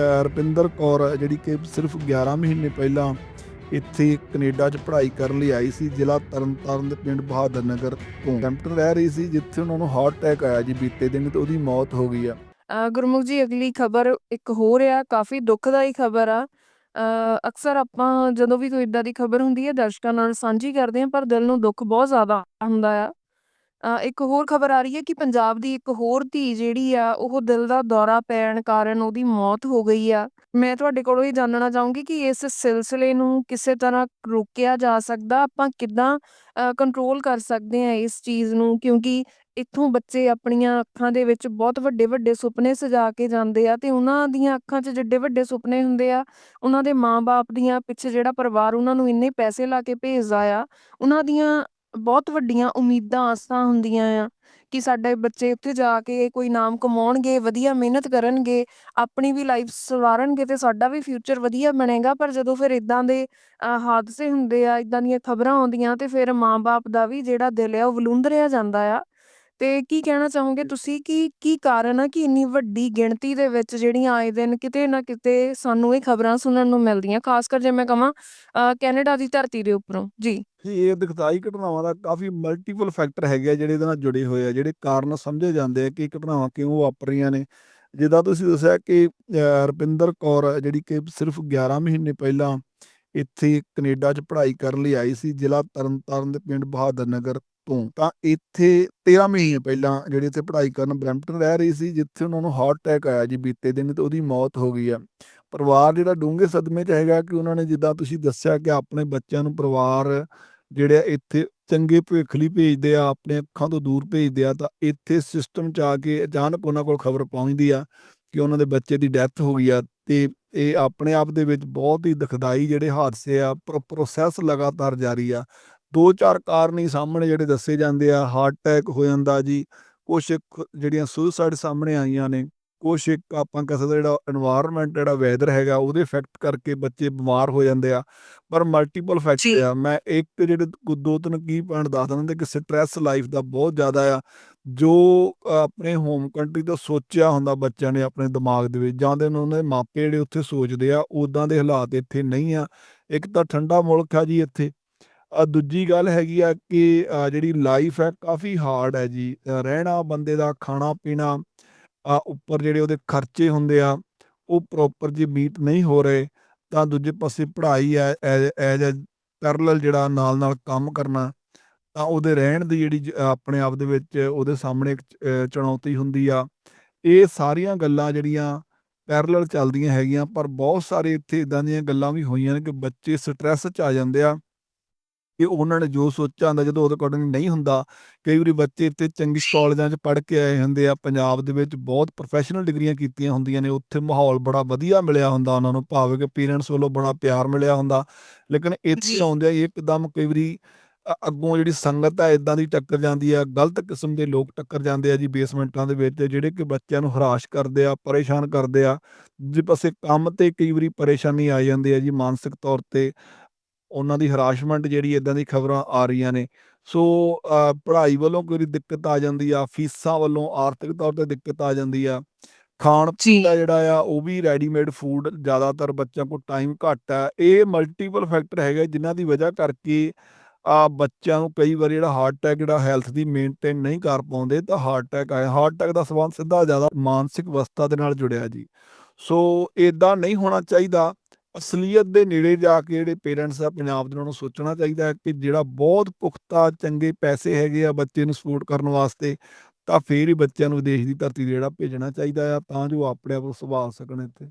ਅ, ਕੌਰ ਹੈ ਜਿਹੜੀ ਕਿ ਸਿਰਫ 11 ਮਹੀਨੇ ਪਹਿਲਾਂ ਇੱਥੇ ਕੈਨੇਡਾ 'ਚ ਪੜ੍ਹਾਈ ਕਰਨ ਲਈ ਆਈ ਸੀ ਜ਼ਿਲ੍ਹਾ ਤਰਨਤਾਰਨ ਦੇ ਪਿੰਡ ਬਹਾਦਰ ਨਗਰ ਤੋਂ। ਕੈਂਪਟਨ ਰਹਿ ਰਹੀ ਸੀ ਜਿੱਥੇ ਉਹਨਾਂ ਨੂੰ ਹਾਰਟ ਅਟੈਕ ਆਇਆ ਜੀ ਬੀਤੇ ਦਿਨ ਤੇ ਉਹਦੀ ਮੌਤ ਹੋ ਗਈ ਆ। ਗੁਰਮੁਖ ਜੀ ਅਗਲੀ ਖਬਰ ਇੱਕ ਹੋਰ ਆ ਕਾਫੀ ਦੁਖਦਾਈ ਖਬਰ ਆ। ਅ, ਅਕਸਰ ਆਪਾਂ ਜਦੋਂ ਵੀ ਕੋਈ ਇਦਾਂ ਦੀ ਖਬਰ ਹੁੰਦੀ ਹੈ ਦਰਸ਼ਕਾਂ ਨਾਲ ਸਾਂਝੀ ਕਰਦੇ ਹਾਂ ਪਰ ਦਿਲ ਨੂੰ ਦੁੱਖ ਬਹੁਤ ਜ਼ਿਆਦਾ ਹੁੰਦਾ ਆ। ਅ, ਇੱਕ ਹੋਰ ਖਬਰ ਆ ਰਹੀ ਹੈ ਕਿ ਪੰਜਾਬ ਦੀ ਇੱਕ ਹੋਰ ਧੀ ਜਿਹੜੀ ਆ ਉਹ ਦਿਲ ਦਾ ਦੌਰਾ ਪੈਣ ਕਾਰਨ ਉਹਦੀ ਮੌਤ ਹੋ ਗਈ ਆ। ਮੈਂ ਤੁਹਾਡੇ ਕੋਲੋਂ ਇਹ ਜਾਣਨਾ ਚਾਹੂੰਗੀ ਕਿ ਇਸ ਸਿਲਸਿਲੇ ਨੂੰ ਕਿਸੇ ਤਰ੍ਹਾਂ ਰੋਕਿਆ ਜਾ ਸਕਦਾ? ਆਪਾਂ ਕਿੱਦਾਂ ਕੰਟਰੋਲ ਕਰ ਸਕਦੇ ਹਾਂ ਇਸ ਚੀਜ਼ ਨੂੰ? ਕਿਉਂਕਿ ਇੱਥੋਂ ਬੱਚੇ ਆਪਣੀਆਂ ਅੱਖਾਂ ਦੇ ਵਿੱਚ ਬਹੁਤ ਵੱਡੇ ਵੱਡੇ ਸੁਪਨੇ ਸਜਾ ਕੇ ਜਾਂਦੇ ਆ ਤੇ ਉਹਨਾਂ ਦੀਆਂ ਅੱਖਾਂ 'ਚ ਜਿੱਡੇ ਵੱਡੇ ਸੁਪਨੇ ਹੁੰਦੇ ਆ ਉਹਨਾਂ ਦੇ ਮਾਂ-ਬਾਪ ਦੀਆਂ ਪਿੱਛੇ ਜਿਹੜਾ ਪਰਿਵਾਰ ਉਹਨਾਂ ਨੂੰ ਇੰਨੇ ਪੈਸੇ ਲਾ ਕੇ ਭੇਜਦਾ ਆ ਉਹਨਾਂ ਦੀਆਂ ਬਹੁਤ ਵੱਡੀਆਂ ਉਮੀਦਾਂ ਆਸਾਂ ਹੁੰਦੀਆਂ ਆ ਕਿ ਸਾਡੇ ਬੱਚੇ ਉੱਥੇ ਜਾ ਕੇ ਕੋਈ ਨਾਮ ਕਮਾਉਣਗੇ ਵਧੀਆ ਮਿਹਨਤ ਕਰਨਗੇ ਆਪਣੀ ਵੀ ਲਾਈਫ ਸਵਾਰਨਗੇ ਤੇ ਸਾਡਾ ਵੀ ਫਿਊਚਰ ਵਧੀਆ ਬਣੇਗਾ। ਪਰ ਜਦੋਂ ਫਿਰ ਇਦਾਂ ਦੇ ਅ, ਹਾਦਸੇ ਹੁੰਦੇ ਆ ਏਦਾਂ ਦੀਆਂ ਖਬਰਾਂ ਆਉਂਦੀਆਂ ਤੇ ਫਿਰ ਮਾਂ-ਬਾਪ ਦਾ ਵੀ ਜਿਹੜਾ ਦਿਲ ਆ ਉਹ ਵਲੂੰਦਰਿਆ ਜਾਂਦਾ ਆ। ਤੇ ਕੀ ਕਹਿਣਾ ਚਾਹੋਗੇ ਤੁਸੀਂ ਕਿ ਕੀ ਕਾਰਨ ਆ ਕਿ ਇੰਨੀ ਵੱਡੀ ਗਿਣਤੀ ਦੇ ਵਿੱਚ ਜਿਹੜੀਆਂ ਆਏ ਦਿਨ ਕਿਤੇ ਨਾ ਕਿਤੇ ਸਾਨੂੰ ਇਹ ਖਬਰਾਂ ਸੁਣਨ ਨੂੰ ਮਿਲਦੀਆਂ ਖਾਸ ਕਰ ਜੇ ਮੈਂ ਕਹਾਂ ਅ, ਕੈਨੇਡਾ ਦੀ ਧਰਤੀ ਦੇ ਉੱਪਰੋਂ? ਜੀ। ਜੀ ਇਹ ਦੁਖਦਾਈ ਘਟਨਾਵਾਂ ਦਾ ਕਾਫੀ ਮਲਟੀਪਲ ਫੈਕਟਰ ਹੈਗੇ ਆ ਜਿਹੜੇ ਇਹਦੇ ਨਾਲ ਜੁੜੇ ਹੋਏ ਆ ਜਿਹੜੇ ਕਾਰਨ ਸਮਝੇ ਜਾਂਦੇ ਆ ਕਿ ਇਹ ਘਟਨਾਵਾਂ ਕਿਉਂ ਵਾਪਰ ਰਹੀਆਂ ਨੇ। ਜਿੱਦਾਂ ਤੁਸੀਂ ਦੱਸਿਆ ਕਿ ਅ, ਰੁਪਿੰਦਰ ਕੌਰ ਜਿਹੜੀ ਕਿ ਸਿਰਫ 11 ਮਹੀਨੇ ਪਹਿਲਾਂ ਇੱਥੇ ਕੈਨੇਡਾ 'ਚ ਪੜ੍ਹਾਈ ਕਰਨ ਲਈ ਆਈ ਸੀ ਜ਼ਿਲ੍ਹਾ ਤਰਨਤਾਰਨ ਦੇ ਪਿੰਡ ਬਹਾਦਰ ਨਗਰ ਤੋਂ, ਤਾਂ ਇੱਥੇ 13 ਮਹੀਨੇ ਪਹਿਲਾਂ ਜਿਹੜੀ ਇੱਥੇ ਪੜ੍ਹਾਈ ਕਰਨ ਬਰੈਂਪਟਨ ਰਹਿ ਰਹੀ ਸੀ, ਜਿੱਥੇ ਉਹਨਾਂ ਨੂੰ ਹਾਰਟ ਅਟੈਕ ਆਇਆ ਜੀ ਬੀਤੇ ਦਿਨ ਤੇ ਉਹਦੀ ਮੌਤ ਹੋ ਗਈ ਆ। ਪਰਿਵਾਰ ਜਿਹੜਾ ਡੂੰਘੇ ਸਦਮੇ 'ਚ ਹੈਗਾ ਕਿ ਉਹਨਾਂ ਨੇ ਜਿੱਦਾਂ ਤੁਸੀਂ ਦੱਸਿਆ ਕਿ ਆਪਣੇ ਬੱਚਿਆਂ ਨੂੰ ਪਰਿਵਾਰ ਜਿਹੜੇ ਆ ਇੱਥੇ ਚੰਗੇ ਭਵਿੱਖ ਲਈ ਭੇਜਦੇ ਆ, ਆਪਣੇ ਅੱਖਾਂ ਤੋਂ ਦੂਰ ਭੇਜਦੇ ਆ, ਤਾਂ ਇੱਥੇ ਸਿਸਟਮ 'ਚ ਆ ਕੇ ਅਚਾਨਕ ਉਹਨਾਂ ਕੋਲ ਖਬਰ ਪਹੁੰਚਦੀ ਆ ਕਿ ਉਹਨਾਂ ਦੇ ਬੱਚੇ ਦੀ ਡੈਥ ਹੋ ਗਈ ਆ ਤੇ ਇਹ ਆਪਣੇ ਆਪ ਦੇ ਵਿੱਚ ਬਹੁਤ ਹੀ ਦੁਖਦਾਈ ਜਿਹੜੇ ਹਾਦਸੇ ਆ ਪ੍ਰੋਸੈਸ ਲਗਾਤਾਰ ਜਾਰੀ ਆ। ਦੋ ਚਾਰ ਕਾਰਨ ਹੀ ਸਾਹਮਣੇ ਜਿਹੜੇ ਦੱਸੇ ਜਾਂਦੇ ਆ ਹਾਰਟ ਅਟੈਕ ਹੋ ਜਾਂਦਾ ਜੀ ਕੁਝ ਜਿਹੜੀਆਂ ਸੁਸਾਈਡ ਸਾਹਮਣੇ ਆਈਆਂ ਨੇ ਕੁਝ ਇੱਕ ਆਪਾਂ ਕਹਿ ਸਕਦੇ ਜਿਹੜਾ এনवायरमेंट ਜਿਹੜਾ ਵੈਦਰ ਹੈਗਾ ਉਹਦੇ ਇਫੈਕਟ ਕਰਕੇ ਬੱਚੇ ਬਿਮਾਰ ਹੋ ਜਾਂਦੇ ਆ ਪਰ ਮਲਟੀਪਲ ਫੈਕਟਰ ਆ। ਮੈਂ ਇੱਕ ਜਿਹੜੇ ਦੋ ਤਿੰਨ ਕੀ ਪੁਆਇੰਟ ਦੱਸ ਦਿੰਦਾ ਕਿ ਸਟ੍ਰੈਸ ਲਾਈਫ ਦਾ ਬਹੁਤ ਜ਼ਿਆਦਾ ਆ ਜੋ ਆਪਣੇ ਹੋਮ ਕੰਟਰੀ ਤੋਂ ਸੋਚਿਆ ਹੁੰਦਾ ਬੱਚਿਆਂ ਨੇ ਆਪਣੇ ਦਿਮਾਗ ਦੇ ਵਿੱਚ ਜਾਂ ਦੇ ਉਹਨਾਂ ਦੇ ਮਾਪੇ ਜਿਹੜੇ ਉੱਥੇ ਸੋਚਦੇ ਆ ਉਦਾਂ ਦੇ ਹਾਲਾਤ ਇੱਥੇ ਨਹੀਂ ਆ। ਇੱਕ ਤਾਂ ਠੰਡਾ ਮੁਲਕ ਆ ਜੀ ਇੱਥੇ ਆ ਦੂਜੀ ਗੱਲ ਹੈਗੀ ਆ ਕਿ ਅ, ਜਿਹੜੀ ਲਾਈਫ ਹੈ ਕਾਫੀ ਹਾਰਡ ਹੈ ਜੀ। ਅ, ਰਹਿਣਾ ਬੰਦੇ ਦਾ ਖਾਣਾ ਪੀਣਾ ਆ ਉੱਪਰ ਜਿਹੜੇ ਉਹਦੇ ਖਰਚੇ ਹੁੰਦੇ ਆ ਉਹ ਪ੍ਰੋਪਰ ਜੇ ਮੀਟ ਨਹੀਂ ਹੋ ਰਹੇ ਤਾਂ ਦੂਜੇ ਪਾਸੇ ਪੜ੍ਹਾਈ ਹੈ ਐਜ਼ ਅ ਪੈਰਲਲ ਜਿਹੜਾ ਨਾਲ ਨਾਲ ਕੰਮ ਕਰਨਾ ਤਾਂ ਉਹਦੇ ਰਹਿਣ ਦੀ ਜਿਹੜੀ ਜ- ਆਪਣੇ ਆਪ ਦੇ ਵਿੱਚ ਉਹਦੇ ਸਾਹਮਣੇ ਇੱਕ ਅ, ਚੁਣੌਤੀ ਹੁੰਦੀ ਆ। ਇਹ ਸਾਰੀਆਂ ਗੱਲਾਂ ਜਿਹੜੀਆਂ ਪੈਰਲਲ ਚੱਲਦੀਆਂ ਹੈਗੀਆਂ ਪਰ ਬਹੁਤ ਸਾਰੇ ਇੱਥੇ ਇੱਦਾਂ ਦੀਆਂ ਗੱਲਾਂ ਵੀ ਹੋਈਆਂ ਨੇ ਕਿ ਬੱਚੇ ਸਟ੍ਰੈਸ 'ਚ ਆ ਜਾਂਦੇ ਆ। ਕਿ ਉਹਨਾਂ ਨੇ ਜੋ ਸੋਚਿਆ ਹੁੰਦਾ ਜਦੋਂ ਉਹਦੇ ਅਕੋਰਡਿੰਗ ਨਹੀਂ ਹੁੰਦਾ ਕਈ ਵਾਰੀ ਬੱਚੇ ਇੱਥੇ ਚੰਗੀ ਕਾਲਜਾਂ 'ਚ ਪੜ੍ਹ ਕੇ ਆਏ ਹੁੰਦੇ ਆ ਪੰਜਾਬ ਦੇ ਵਿੱਚ ਬਹੁਤ ਪ੍ਰੋਫੈਸ਼ਨਲ ਡਿਗਰੀਆਂ ਕੀਤੀਆਂ ਹੁੰਦੀਆਂ ਨੇ ਉੱਥੇ ਮਾਹੌਲ ਬੜਾ ਵਧੀਆ ਮਿਲਿਆ ਹੁੰਦਾ ਉਹਨਾਂ ਨੂੰ ਭਾਵੇਂ ਕਿ ਪੇਰੈਂਟਸ ਵੱਲੋਂ ਬੜਾ ਪਿਆਰ ਮਿਲਿਆ ਹੁੰਦਾ ਲੇਕਿਨ ਇੱਥੇ ਜੀ। ਆਉਂਦਿਆਂ ਹੀ ਇੱਕਦਮ ਕਈ ਵਾਰੀ ਅੱਗੋਂ ਜਿਹੜੀ ਸੰਗਤ ਹੈ ਇਦਾਂ ਦੀ ਟੱਕਰ ਜਾਂਦੀ ਆ ਗਲਤ ਕਿਸਮ ਦੇ ਲੋਕ ਟੱਕਰ ਜਾਂਦੇ ਆ ਜੀ ਬੇਸਮੈਂਟਾਂ ਦੇ ਵਿੱਚ ਜਿਹੜੇ ਕਿ ਬੱਚਿਆਂ ਨੂੰ ਹਰਾਸ਼ ਕਰਦੇ ਆ ਪਰੇਸ਼ਾਨ ਕਰਦੇ ਆ ਦੂਜੇ ਪਾਸੇ ਕੰਮ ਤੇ ਕਈ ਵਾਰੀ ਪਰੇਸ਼ਾਨੀ ਆ ਜਾਂਦੀ ਆ ਜੀ ਮਾਨਸਿਕ ਤੌਰ ਤੇ ਉਹਨਾਂ ਦੀ ਹਰਾਸ਼ਮੈਂਟ ਜਿਹੜੀ ਇਦਾਂ ਦੀ ਖਬਰਾਂ ਆ ਰਹੀਆਂ ਨੇ। ਸੋ ਪੜ੍ਹਾਈ ਵੱਲੋਂ ਕੋਈ ਦਿੱਕਤ ਆ ਜਾਂਦੀ ਆ ਫੀਸਾਂ ਵੱਲੋਂ ਆਰਥਿਕ ਤੌਰ ਤੇ ਦਿੱਕਤ ਆ ਜਾਂਦੀ ਆ। ਖਾਣ ਜੀ। ਦਾ ਜਿਹੜਾ ਆ ਉਹ ਵੀ ਰੈਡੀਮੇਡ ਫੂਡ ਜ਼ਿਆਦਾਤਰ ਬੱਚਿਆਂ ਕੋਲ ਟਾਈਮ ਘੱਟ ਆ। ਇਹ ਮਲਟੀਪਲ ਫੈਕਟਰ ਹੈਗੇ ਜਿਨ੍ਹਾਂ ਦੀ ਵਜ੍ਹਾ ਕਰਕੇ ਆ ਬੱਚਿਆਂ ਨੂੰ ਕਈ ਵਾਰ ਜਿਹੜਾ ਹਾਰਟ ਅਟੈਕ ਜਿਹੜਾ ਹੈਲਥ ਦੀ ਮੇਨਟੇਨ ਨਹੀਂ ਕਰ ਪਾਉਂਦੇ ਤਾਂ ਹਾਰਟ ਅਟੈਕ ਆਇਆ ਹਾਰਟ ਅਟੈਕ ਦਾ ਸਬੰਧ ਸਿੱਧਾ ਜ਼ਿਆਦਾ ਮਾਨਸਿਕ ਅਵਸਥਾ ਦੇ ਨਾਲ ਜੁੜਿਆ ਜੀ। ਸੋ ਇਦਾਂ ਨਹੀਂ ਹੋਣਾ ਚਾਹੀਦਾ। ਅਸਲੀਅਤ ਦੇ ਨੇੜੇ ਜਾ ਕੇ ਜਿਹੜੇ ਪੇਰੈਂਟਸ ਆ, ਪੰਜਾਬ ਦੇ ਉਹਨਾਂ ਨੂੰ ਸੋਚਣਾ ਚਾਹੀਦਾ ਹੈ ਕਿ ਜਿਹੜਾ ਬਹੁਤ ਪੁਖਤਾ, ਚੰਗੇ ਪੈਸੇ ਹੈਗੇ ਆ ਬੱਚੇ ਨੂੰ ਸਪੋਰਟ ਕਰਨ ਵਾਸਤੇ, ਤਾਂ ਫੇਰ ਹੀ ਬੱਚਿਆਂ ਨੂੰ ਵਿਦੇਸ਼ ਦੀ ਧਰਤੀ ਤੇ ਜਿਹੜਾ ਭੇਜਣਾ ਚਾਹੀਦਾ ਆ, ਤਾਂ ਜੋ ਆਪਣੇ ਆਪ ਨੂੰ ਸੰਭਾਲ ਸਕਣ ਇੱਥੇ।